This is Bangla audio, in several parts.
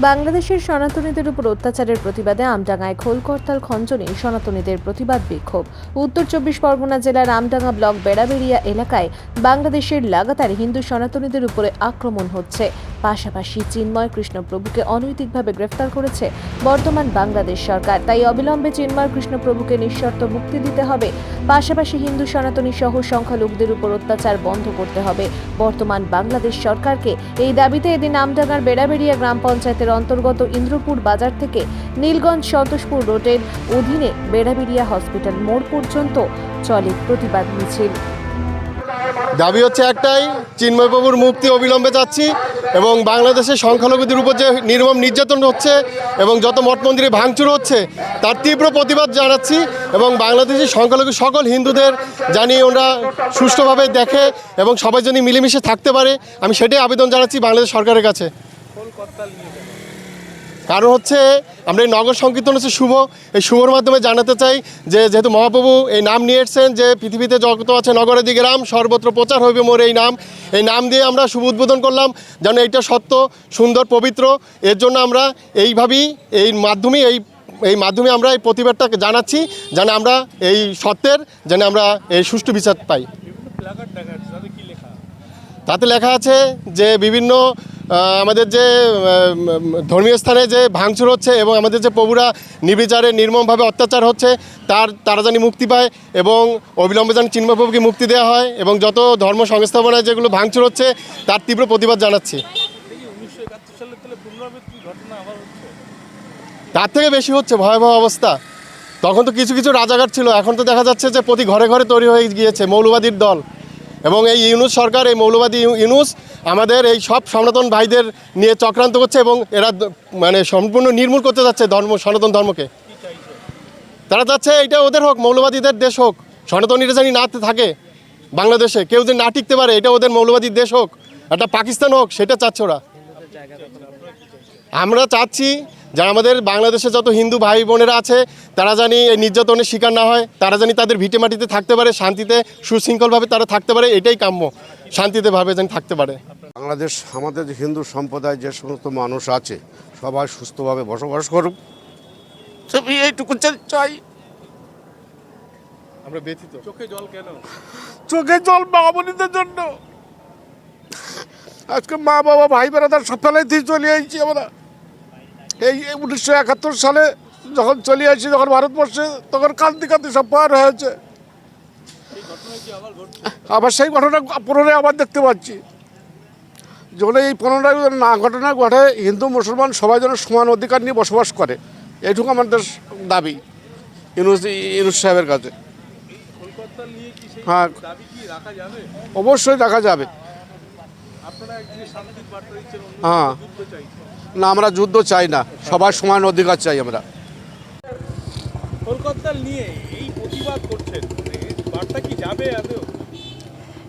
বাংলাদেশের সনাতনীদের উপর অত্যাচারের প্রতিবাদে আমডাঙ্গায় খোলকর্তাল খঞ্জনে সনাতনীদের প্রতিবাদ বিক্ষোভ। উত্তর চব্বিশ পরগনা জেলার আমডাঙ্গা ব্লক বেড়াবেড়িয়া এলাকায় বাংলাদেশের লাগাতার হিন্দু সনাতনীদের উপরে আক্রমণ হচ্ছে। পাশাপাশি চিন্ময় কৃষ্ণপ্রভুকে অনৈতিকভাবে গ্রেফতার করেছে বর্তমান বাংলাদেশ সরকার। তাই অবিলম্বে চিন্ময় কৃষ্ণপ্রভুকে নিঃশর্ত মুক্তি দিতে হবে। পাশাপাশি হিন্দু সনাতনী সহ সংখ্যালঘুদের উপর অত্যাচার বন্ধ করতে হবে। বর্তমান বাংলাদেশ সরকারকে এই দাবিতে এদিন আমডাঙ্গার বেড়াবেড়িয়া গ্রাম পঞ্চায়েতের অন্তর্গত ইন্দ্রপুর বাজার থেকে নীলগঞ্জ সন্তোষপুর রোডের অধীনে বেড়াবিড়িয়া হসপিটাল মোড় পর্যন্ত চলে প্রতিবাদ মিছিল। দাবি হচ্ছে একটাই, চিন্ময়বাবুর মুক্তি অবিলম্বে চাচ্ছি এবং বাংলাদেশের সংখ্যালঘুদের উপর যে নির্মম নির্যাতন হচ্ছে এবং যত মঠ মন্দিরে ভাঙচুর হচ্ছে, তার তীব্র প্রতিবাদ জানাচ্ছি এবং বাংলাদেশের সংখ্যালঘু সকল হিন্দুদের জানিয়ে ওরা সুষ্ঠুভাবে দেখে এবং সবাই যদি মিলেমিশে থাকতে পারে, আমি সেটাই আবেদন জানাচ্ছি বাংলাদেশ সরকারের কাছে। কারণ হচ্ছে আমরা এই নগর সংকীর্তন হচ্ছে শুভ। এই শুভর মাধ্যমে জানাতে চাই যে যেহেতু মহাপ্রভু এই নাম নিয়ে এসছেন যে পৃথিবীতে যত আছে নগরাদি গ্রাম সর্বত্র প্রচার হইবে মোর এই নাম। এই নাম দিয়ে আমরা শুভ উদ্বোধন করলাম যেন এইটা সত্য সুন্দর পবিত্র। এর জন্য আমরা এইভাবেই এই মাধ্যমে এই এই মাধ্যমে আমরা এই প্রতিবাদটাকে জানাচ্ছি যেন আমরা এই সত্যের যেন আমরা এই সুষ্ঠু বিচার পাই। তাতে লেখা আছে যে বিভিন্ন আমাদের যে ধর্মীয় স্থানে যে ভাঙচুর হচ্ছে এবং আমাদের যে প্রভুরা নির্বিচারে নির্মমভাবে অত্যাচার হচ্ছে, তার, তারা জানি মুক্তি পায় এবং অবিলম্বে যেন চিন্ময়প্রভুকে মুক্তি দেওয়া হয় এবং যত ধর্ম সংস্থাপনায় যেগুলো ভাঙচুর হচ্ছে, তার তীব্র প্রতিবাদ জানাচ্ছি। তার থেকে বেশি হচ্ছে ভয়াবহ অবস্থা। তখন তো কিছু কিছু রাজাঘাট ছিল, এখন তো দেখা যাচ্ছে যে প্রতি ঘরে ঘরে তৈরি হয়ে গিয়েছে মৌলবাদীর দল। এবং এই ইউনুস সরকার, এই মৌলবাদী ইউ- ইউনুস আমাদের এই সব সনাতন ভাইদের নিয়ে চক্রান্ত করছে এবং এরা মানে সম্পূর্ণ নির্মূল করতে যাচ্ছে ধর্ম, সনাতন ধর্মকে। তারা চাচ্ছে এটা ওদের হোক, মৌলবাদীদের দেশ হোক। সনাতনীরা জানি না থাকে বাংলাদেশে, কেউ যদি না টিকতে পারে, এটা ওদের মৌলবাদীর দেশ হোক, একটা পাকিস্তান হোক, সেটা চাচ্ছে ওরা। আমরা চাচ্ছি যারা আমাদের বাংলাদেশে যত হিন্দু ভাই বোনেরা আছে তারা জানি এই নির্যাতনের শিকার না হয় তারা জানি তাদের ভিটে মাটিতে থাকতে পারে শান্তিতে সুশৃঙ্খলভাবে তারা থাকতে পারে এটাই কাম্য। শান্তিতে ভাবে যেন থাকতে পারে। বাংলাদেশ আমাদের যে হিন্দু সম্প্রদায় যে সমস্ত মানুষ আছে সবাই সুস্থভাবে বসবাস করুক। আমি এইটুকু চাই। আমরা ব্যথিত। চোখে জল মা বোনদের জন্য। আজকে মা বাবা ভাই বেড়াদার সব ফেলাই দিয়ে চলে আসছি আমরা। এই উনিশশো একাত্তর সালে যখন চলে আসছি যখন ভারতবর্ষে, তখন কান্দি কান্দি সব পার হয়েছে। আবার সেই ঘটনা পুনরায় আবার দেখতে পাচ্ছি। যখন এই পুনরায় না ঘটনা ঘটে, হিন্দু, মুসলমান সবাই যেন সমান অধিকার নিয়ে বসবাস করে, এইটুকু আমাদের দাবি, ইউনুস ইউনুস সাহেবের কাছে। হ্যাঁ অবশ্যই রাখা যাবে। হ্যাঁ। না আমরা যুদ্ধ চাই না। সবার সমান অধিকার চাই আমরা। কলকাতা নিয়ে এই প্রতিবাদ করছেন। মানে বার্তা কি যাবে আদৌ?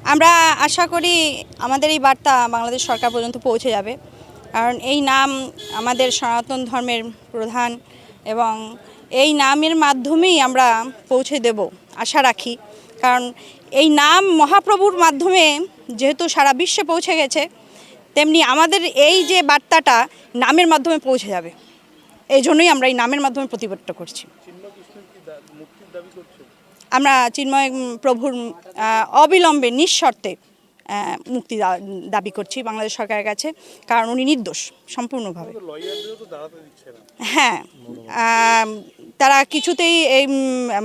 আমরা আশা করি আমাদের এই বার্তা বাংলাদেশ সরকার পর্যন্ত পৌঁছে যাবে। কারণ এই নাম আমাদের সনাতন ধর্মের প্রধান এবং এই নামের মাধ্যমেই আমরা পৌঁছে দেব আশা রাখি। কারণ এই নাম মহাপ্রভুর মাধ্যমে যেহেতু সারা বিশ্বে পৌঁছে গেছে তেমনি আমাদের এই যে বার্তাটা নামের মাধ্যমে পৌঁছে যাবে। এই জন্যই আমরা এই নামের মাধ্যমে প্রতিবাদটা করছি। আমরা চিন্ময় প্রভুর অবিলম্বে নিঃশর্তে মুক্তি দাবি করছি বাংলাদেশ সরকারের কাছে কারণ উনি নির্দোষ সম্পূর্ণভাবে। হ্যাঁ তারা কিছুতেই এই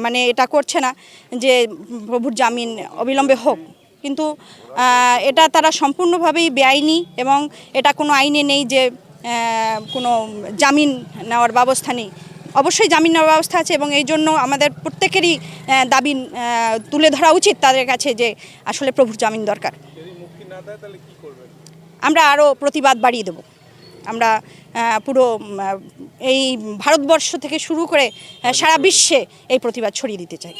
মানে এটা করছে না যে প্রভুর জামিন অবিলম্বে হোক। কিন্তু এটা তারা সম্পূর্ণভাবেই বেআইনি এবং এটা কোনো আইনে নেই যে কোনো জামিন নেওয়ার ব্যবস্থা নেই। অবশ্যই জামিন নেওয়ার ব্যবস্থা আছে এবং এই জন্য আমাদের প্রত্যেকেরই দাবি তুলে ধরা উচিত তাদের কাছে যে আসলে প্রভুর জামিন দরকার। আমরা আরও প্রতিবাদ বাড়িয়ে দেব। আমরা পুরো এই ভারতবর্ষ থেকে শুরু করে সারা বিশ্বে এই প্রতিবাদ ছড়িয়ে দিতে চাই।